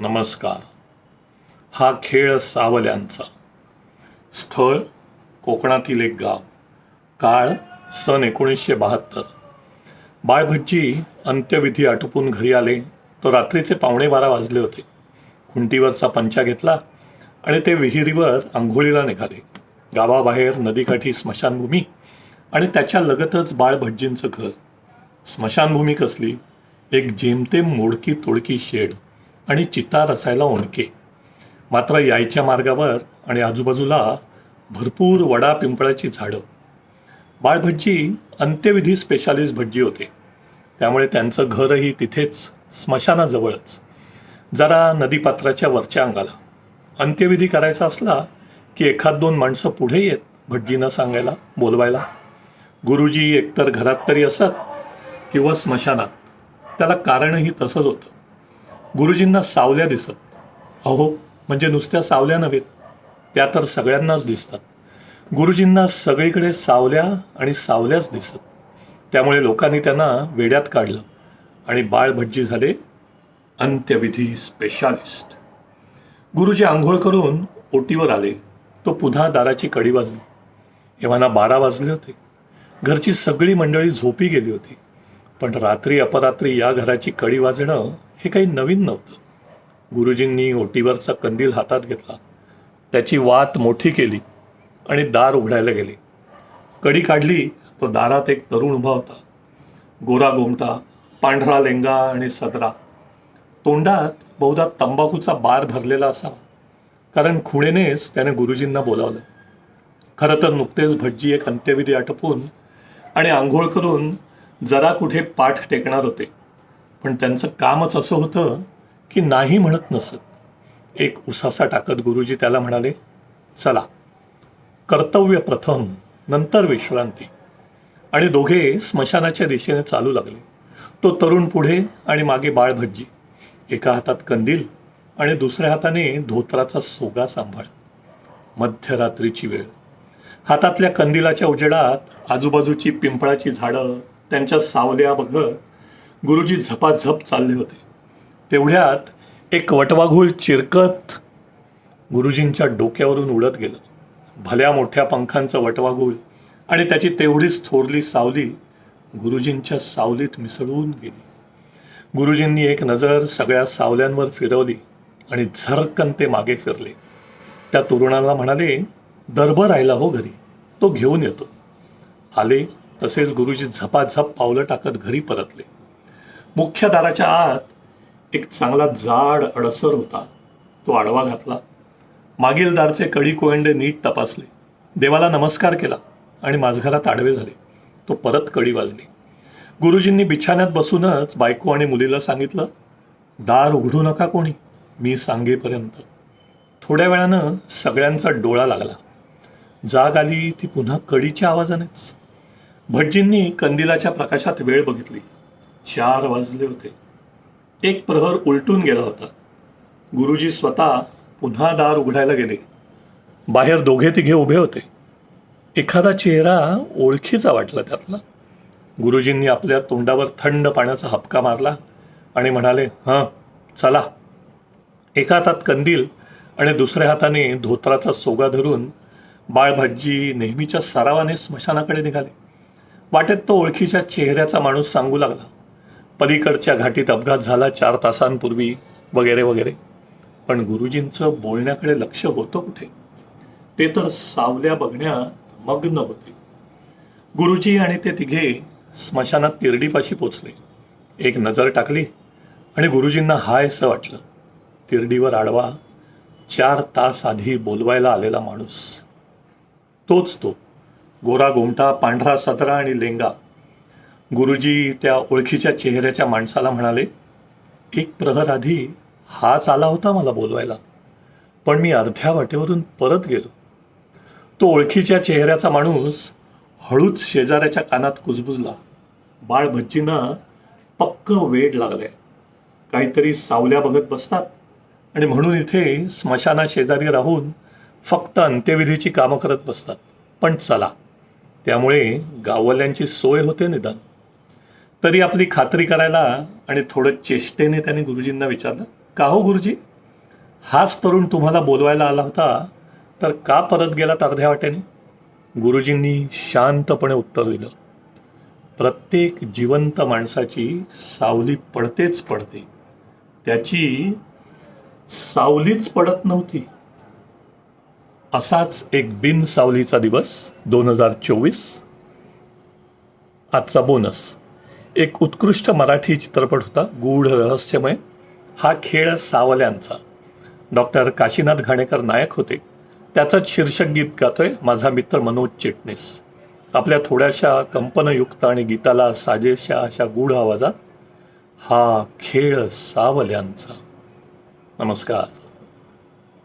नमस्कार. हा खेळ सावल्यांचा. स्थळ कोकणातील एक गाव. काळ सन एकोणीसशे बहात्तर. बाळभज्जी अंत्यविधी आटोपून घरी आले. तो रात्रीचे पावणे बारा वाजले होते. खुंटीवरचा पंचा घेतला आणि ते विहिरीवर आंघोळीला निघाले. गावाबाहेर नदीकाठी स्मशानभूमी आणि त्याच्या लगतच बाळभज्जींचं घर. स्मशानभूमी कसली? एक जेमतेम मोडकी तोडकी शेड. आणि चिता रसायला ओणके. मात्र यायच्या मार्गावर आणि आजूबाजूला भरपूर वडा पिंपळाची झाडं. बाळभज्जी अंत्यविधी स्पेशालिस्ट भज्जी होते. त्यामुळे त्यांचं घरही तिथेच स्मशानाजवळच. जरा नदीपात्राच्या वरच्या अंगाला. अंत्यविधी करायचा असला की एखाद दोन माणसं पुढे येत भटजींना सांगायला बोलवायला. गुरुजी एकतर घरात तरी असत किंवा स्मशानात. त्याला कारणही तसंच होतं. गुरुजींना सावल्या दिसत. अहो म्हणजे नुसत्या सावल्या नव्हेत त्या तर सगळ्यांनाच दिसतात. गुरुजींना सगळीकडे सावल्या आणि सावल्याच दिसत. त्यामुळे लोकांनी त्यांना वेड्यात काढलं आणि बाळ भज्जी झाले अंत्यविधी स्पेशालिस्ट गुरुजी आंघोळ करून ओटीवर आले. तो पुन्हा दाराची कडी वाजली. एव्हाना बारा वाजले होते. घरची सगळी मंडळी झोपी गेली होती. पण रात्री अपरात्री या घराची कडी वाजणं हे काही नवीन नव्हतं. गुरुजींनी ओटीवरचा कंदील हातात घेतला. त्याची वात मोठी केली आणि दार उघडायला गेले. कडी काढली तो दारात एक तरुण उभा होता. गोरा गोमटा पांढरा लेंगा आणि सदरा. तोंडात बहुधा तंबाखूचा बार भरलेला असावा. कारण खुणेनेच त्याने गुरुजींना बोलावलं. खरं तर नुकतेच भटजी एक अंत्यविधी आटपून आणि आंघोळ करून जरा कुठे पाठ टेकणार होते. पण त्यांचं कामच असं होतं की नाही म्हणत नसत. एक उसासा टाकत गुरुजी त्याला म्हणाले चला कर्तव्य प्रथम नंतर विश्रांती. आणि दोघे स्मशानाच्या दिशेने चालू लागले. तो तरुण पुढे आणि मागे बाळ भटजी एका हातात कंदील आणि दुसऱ्या हाताने धोत्राचा सोगा सांभाळ मध्यरात्रीची वेळ. हातातल्या कंदिलाच्या उजेडात आजूबाजूची पिंपळाची झाडं त्यांच्या सावल्या बघत गुरुजी झपाझप चालले होते. तेवढ्यात एक वटवाघूळ चिरकत गुरुजींच्या डोक्यावरून उडत गेलं. भल्या मोठ्या पंखांचं वटवाघूळ आणि त्याची तेवढीच थोरली सावली गुरुजींच्या सावलीत मिसळून गेली. गुरुजींनी एक नजर सगळ्या सावल्यांवर फिरवली आणि झरकन ते मागे फिरले. त्या तरुणाला म्हणाले दरबर राहिला हो घरी तो घेऊन येतो. आले तसेच गुरुजी झपाझप पावलं टाकत घरी परतले. मुख्य दाराच्या आत एक चांगला जाड अडसर होता. तो आडवा घातला. मागील दारचे कडी कोयंडे नीट तपासले. देवाला नमस्कार केला आणि माझघरात आडवे झाले. तो परत कडी वाजली. गुरुजींनी बिछाण्यात बसूनच बायको आणि मुलीला सांगितलं दार उघडू नका कोणी मी सांगेपर्यंत. थोड्या वेळानं सगळ्यांचा डोळा लागला. जाग आली ती पुन्हा कडीच्या आवाजानेच. भटजींनी कंदिलाच्या प्रकाशात वेळ बघितली. चार वाजले होते. एक प्रहर उलटून गेला होता. गुरुजी स्वतः पुन्हा दार उघडायला गेले. बाहेर दोघे तिघे उभे होते. एखादा चेहरा ओळखीचा वाटला त्यातला. गुरुजींनी आपल्या तोंडावर थंड पाण्याचा हपका मारला आणि म्हणाले हां चला. एका हातात कंदील आणि दुसऱ्या हाताने धोत्राचा सोगा धरून बाळभज्जी नेहमीच्या सरावाने स्मशानाकडे निघाले. वाटेत तो ओळखीच्या चेहऱ्याचा माणूस सांगू लागला. पलीकडच्या घाटीत अपघात झाला चार तासांपूर्वी वगैरे वगैरे. पण गुरुजींचं बोलण्याकडे लक्ष होतं कुठे? ते तर सावल्या बघण्यात मग्न होते. गुरुजी आणि ते तिघे स्मशानात तिरडीपाशी पोचले. एक नजर टाकली आणि गुरुजींना हायसं वाटलं. तिरडीवर आडवा चार तास आधी बोलवायला आलेला माणूस. तोच तो. गोरा गोमटा पांढरा सदरा आणि लेंगा. गुरुजी त्या ओळखीच्या चेहऱ्याच्या माणसाला म्हणाले एक प्रहर आधी हाच आला होता मला बोलवायला पण मी अर्ध्या वाटेवरून परत गेलो. तो ओळखीच्या चेहऱ्याचा माणूस हळूच शेजाऱ्याच्या कानात कुजबुजला. बाळ भज्जींना पक्क वेड लागले काहीतरी सावल्या बघत बसतात आणि म्हणून इथे स्मशाना शेजारी राहून फक्त अंत्यविधीची कामं करत बसतात. पण चला त्यामुळे गाववाल्यांची सोय होते निदान. तरी आपली खात्री करायला आणि थोडं चेष्टेने त्याने गुरुजींना विचारलं का हो गुरुजी? हाच तरुण तुम्हाला बोलवायला आला होता तर का परत गेलात अर्ध्या वाट्याने गुरुजींनी शांतपणे उत्तर दिलं प्रत्येक जिवंत माणसाची सावली पडतेच पडते. त्याची सावलीच पडत नव्हती. असाच एक बिन सावलीचा दिवस दोन हजार चोवीस. आजचा बोनस. एक उत्कृष्ट मराठी चित्रपट होता गूढ रहस्यमय. हा खेळ सावल्यांचा. डॉक्टर काशीनाथ घाणेकर नायक होते. त्याचंच शीर्षक गीत गातोय माझा मित्र मनोज चिटणीस. आपल्या थोड्याशा कंपनयुक्त आणि गीताला साजेशा अशा गूढ आवाजात हा खेळ सावल्यांचा. नमस्कार.